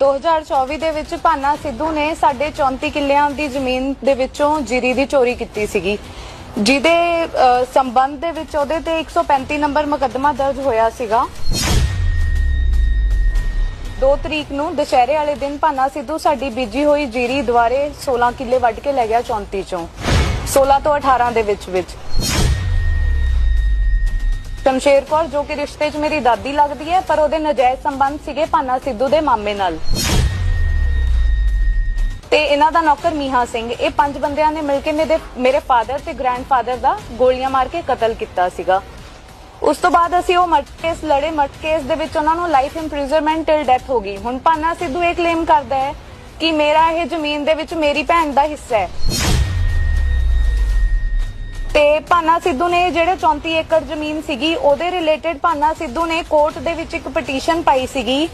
2024 ਦੇ ਵਿੱਚ ਭਾਨਾ ਸਿੱਧੂ ਨੇ ਸਾਡੇ 34 ਕਿੱਲਿਆਂ ਦੀ ਜ਼ਮੀਨ ਦੇ ਵਿੱਚੋਂ ਜੀਰੀ ਦੀ ਚੋਰੀ ਕੀਤੀ ਸੀਗੀ। ਜਿਹਦੇ ਸੰਬੰਧ ਦੇ ਵਿੱਚ ਉਹਦੇ ਤੇ 135 ਨੰਬਰ ਮੁਕੱਦਮਾ ਦਰਜ ਹੋਇਆ ਸੀਗਾ। 2 ਤਰੀਕ ਨੂੰ ਦੁਸ਼ਹਿਰੇ ਵਾਲੇ ਦਿਨ ਭਾਨਾ ਸਿੱਧੂ ਸਾਡੀ ਬੀਜੀ ਹੋਈ ਜੀਰੀ ਦੁਆਰੇ 16 ਕਿੱਲੇ ਵੱਢ ਕੇ ਲੈ ਗਿਆ 34 ਚੋਂ। 16 ਤੋਂ 18 ਦੇ ਵਿੱਚ ਵਿੱਚ। ਸ਼ਮਸ਼ੇਰ ਕੌਰ, ਜੋ ਕਿ ਰਿਸ਼ਤੇ 'ਚ ਮੇਰੀ ਦਾਦੀ ਲੱਗਦੀ ਹੈ, ਪਰ ਉਹਦੇ ਨਜਾਇਜ਼ ਸੰਬੰਧ ਸੀਗੇ ਭਾਨਾ ਸਿੱਧੂ ਦੇ ਮਾਮੇ ਨਾਲ। ਤੇ ਇਹਨਾਂ ਦਾ ਨੌਕਰ ਮੀਹਾ ਸਿੰਘ। ਇਹ ਪੰਜ ਬੰਦਿਆਂ ਨੇ ਮਿਲ ਕੇ ਮੇਰੇ ਮੇਰੇ ਫਾਦਰ ਤੇ ਗ੍ਰੈਂਡਫਾਦਰ ਦਾ ਗੋਲੀਆਂ ਮਾਰ ਕੇ ਕਤਲ ਕੀਤਾ ਸੀਗਾ। ਉਸ ਤੋਂ ਬਾਅਦ ਅਸੀਂ ਉਹ ਮਰਡਰ ਕੇਸ ਲੜੇ। ਮਰਡਰ ਕੇਸ ਦੇ ਵਿੱਚ ਉਹਨਾਂ ਨੂੰ ਲਾਈਫ ਇੰਪ੍ਰਿਜ਼ਨਮੈਂਟ ਟਿਲ ਡੈਥ ਹੋ ਗਈ। ਹੁਣ ਭਾਨਾ ਸਿੱਧੂ ਇਹ ਕਲੇਮ ਕਰਦਾ ਹੈ ਕਿ ਮੇਰਾ ਇਹ ਜ਼ਮੀਨ ਦੇ ਵਿੱਚ ਮੇਰੀ ਭੈਣ ਦਾ ਹਿੱਸਾ ਹੈ। ਤੇ ਭਾਨਾ ਸਿੱਧੂ ਨੇ ਜਿਹੜੇ 34 ਏਕੜ ਜ਼ਮੀਨ ਸੀਗੀ, ਉਹਦੇ ਰਿਲੇਟਡ ਭਾਨਾ ਸਿੱਧੂ ਨੇ ਕੋਰਟ ਦੇ ਵਿੱਚ ਇੱਕ ਪਟੀਸ਼ਨ ਪਾਈ ਸੀਗੀ।